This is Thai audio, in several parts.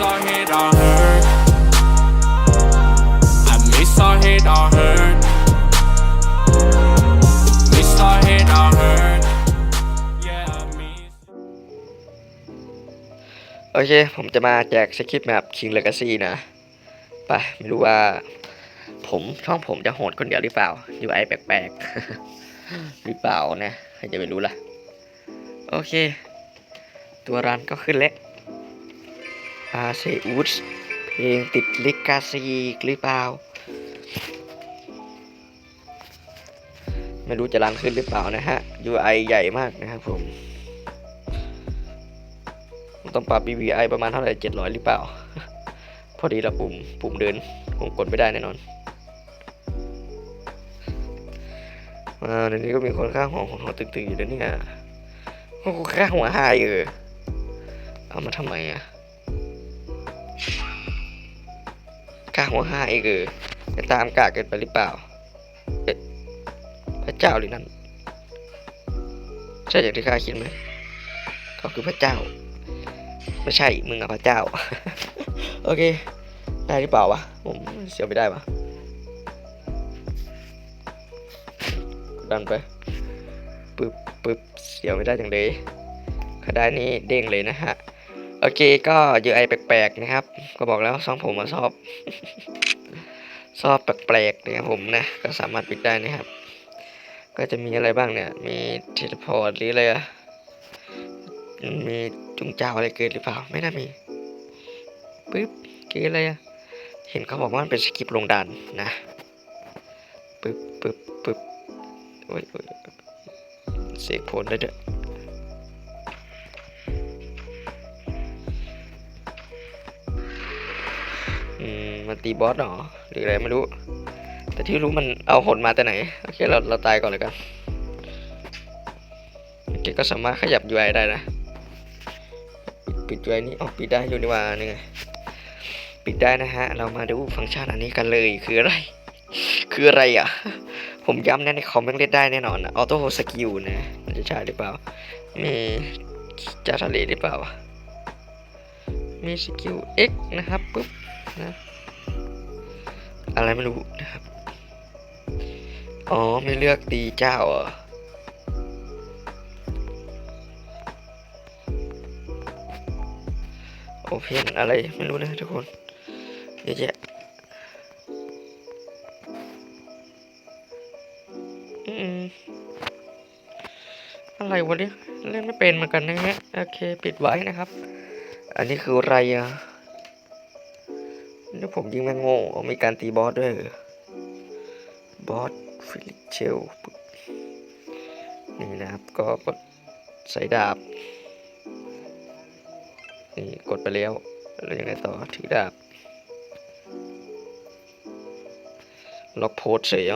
our hit our hurt. I miss our hit our hurt. Miss our hit our hurt. Yeah, I miss. โอเค ผมจะมาแจกสคริปต์แมป King Legacy นะไปไม่รู้ว่า ผมช่องผมจะโหดคนเดียวหรือเปล่า UI แปลกๆ หรือเปล่านะใครจะไปรู้ล่ะ โอเค ตัวรันก็ขึ้นเล็ก อาเซอูดเพลงติดลิกาซีหรือเปล่า ไม่รู้จะรันขึ้นหรือเปล่านะฮะ UI ใหญ่มากนะครับผม ต้องปรับ BVI ประมาณเท่าไหร่700 หรือเปล่า พอดีละปุ่ม ปุ่มเดินผมกดไม่ได้แน่นอนมาเดี๋ยวนี้ก็มีคนข้างหัวหัวตึงๆอยู่แล้วเนี่ยโอ้โหข้างหัวหายเออเอามาทำไมอะาหัวหายเออจะตามกาเกินไปหรือเปล่าพระเจ้าหรือนั่นใช่อย่างที่ข้าคิดไหมเขาคือพระเจ้า ไม่ใช่มึงอะพระเจ้า โอเค ได้หรือเปล่าวะผมเสียไม่ได้ปะดันไปปึ๊บปึ๊บเสียไม่ได้จังเลยถ้าดนี่เด้งเลยนะฮะ โอเคก็เยอะไอแปลกๆนะครับ ก็บอกแล้วซองผมมาชอบชอบแปลกๆนะครับผมนะก็สามารถปิดได้นะครับ ก็จะมีอะไรบ้างเนี่ย มีเทเลพอร์ตหรืออะไรอะมีจุงเจ้าอะไรเกิดหรือเปล่า ไม่น่ามีปึ๊บเกิดอะไรอะเห็นเขาบอกว่ามันเป็นสกิปลงดันนะปึ๊บปึ๊บปึ๊บโอ้ยโอ้ยเสกผลได้ด้วย มันตีบอสเหรอหรืออะไรไม่รู้ แต่ที่รู้มันเอาหนมาแต่ไหน โอเคเราเราตายก่อนเลยกันโอเคก็สามารถขยับ UI ได้นะ ปิด UI นี้ออกปิดได้อยู่นี่ว่านี่ไงปิดได้นะฮะ เรามาดูฟังก์ชันอันนี้กันเลยคืออะไร คืออะไรอะ ผมย้ำนะในคอมยังเล่นได้แน่นอนออโต้สกิลนะ มันจะใช่หรือเปล่า มีจาทะเลหรือเปล่ามีสกิล X นะครับปุ๊บนะ อะไรไม่รู้นะครับ อ๋อ ไม่เลือกตีเจ้าเหรอโอเพนอะไรไม่รู้นะทุกคนเยอะแยะอืมอะไรวะเนี่ยเล่นไม่เป็นเหมือนกันนะฮะโอเค ปิดไว้นะครับ อันนี้คืออะไรอะ นี่ผมยิงแม่งโง่มีการตีบอสด้วยบอสฟิลิเชลนี่นะครับ ก็กดใส่ดาบ นี่กดไปแล้ว แล้วยังไงต่อถือดาบ ล็อกโพสเฉยเอ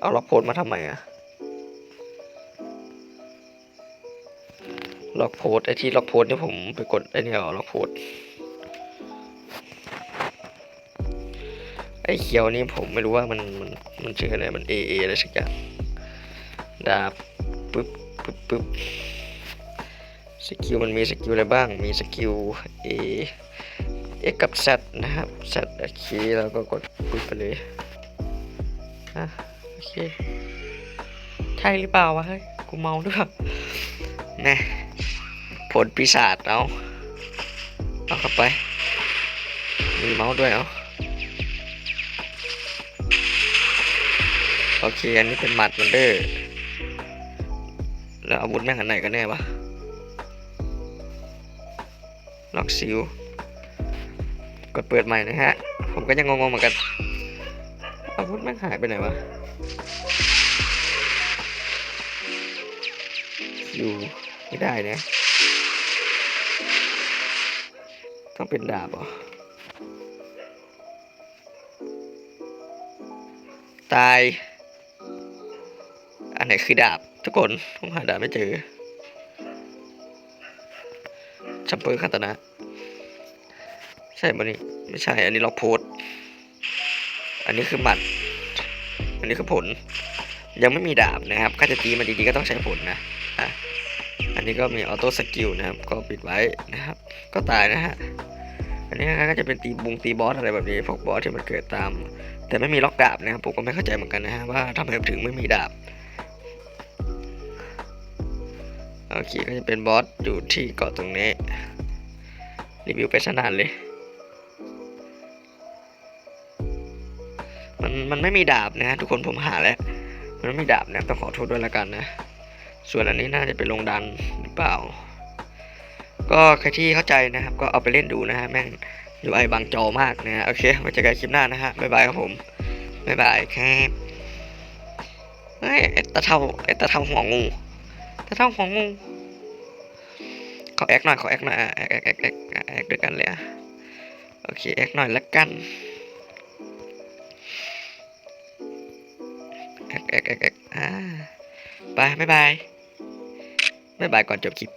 เอาล็อกโพสมาทำไมอะ ล็อกโพสไอที่ล็อกโพสเนี่ยผมไปกดไอเนี่ยหรอล็อกโพสไอเขียวนี่ผมไม่รู้ว่ามันมันมันชื่ออะไรมันเอเออะไรสักอย่างดาบปึ๊บปึ๊บปึ๊บสกิลมันมีสกิลอะไรบ้างมีสกิล A X กับ Z นะครับ Z โอเคแล้วก็กดปึ๊บไปเลยอะโอเคใช่หรือเปล่าวะเฮ้ยกูเมาด้วยนะ ผลปีศาจเอาเอาเข้าไป มีเมาส์ด้วยเอาโอเค อันนี้เป็นหมัดมันเด้อแล้วอาวุธแม่งอันไหนกันแน่วะล็อกซิลกดเปิดใหม่นะฮะ ผมก็ยังงงๆเหมือนกัน อาวุธแม่งหายไปไหนวะ อยู่ไม่ได้เนี่ย ต้องเป็นดาบเหรอ ตาย อันไหนคือดาบ ทุกคน ผมหาดาบไม่เจอชัมเปอร์คาตนะ ใช่ปะนี่ ไม่ใช่ อันนี้ล็อกโพสอันนี้คือหมัด อันนี้คือผล ยังไม่มีดาบนะครับ ถ้าจะตีมันดีๆก็ต้องใช้ผลนะ อะ อันนี้ก็มีออโต้สกิลนะครับ ก็ปิดไว้นะครับ ก็ตายนะฮะ อันนี้ก็จะเป็นตีบุงตีบอสอะไรแบบนี้ พวกบอสที่มันเกิดตาม แต่ไม่มีล็อกดาบนะครับ ผมก็ไม่เข้าใจเหมือนกันนะฮะว่าทำไมถึงไม่มีดาบ โอเค ก็จะเป็นบอสอยู่ที่เกาะตรงนี้ รีวิวไปสนานเลย มันมันไม่มีดาบนะฮะทุกคนผมหาแล้ว มันไม่มีดาบนะต้องขอโทษด้วยละกันนะ ส่วนอันนี้น่าจะเป็นลงดันหรือเปล่า ก็ใครที่เข้าใจนะครับ ก็เอาไปเล่นดูนะฮะแม่งอยู่ไอบางจอมากนะฮะโอเคไว้เจอกันคลิปหน้านะฮะบ๊ายบายครับผมบ๊ายบายครับเฮ้ยไอ้ตาเท่าไอ้ตาเท่าหัวงูตาเท่าหัวงูขอแอคหน่อยขอแอคหน่อยแอคแอคแอคแอคแอคด้วยกันเลยอะโอเคแอคหน่อยละกันแอคแอคแอคแอคอ่าไปบ๊ายบาย บ๊ายบายก่อนจบคลิป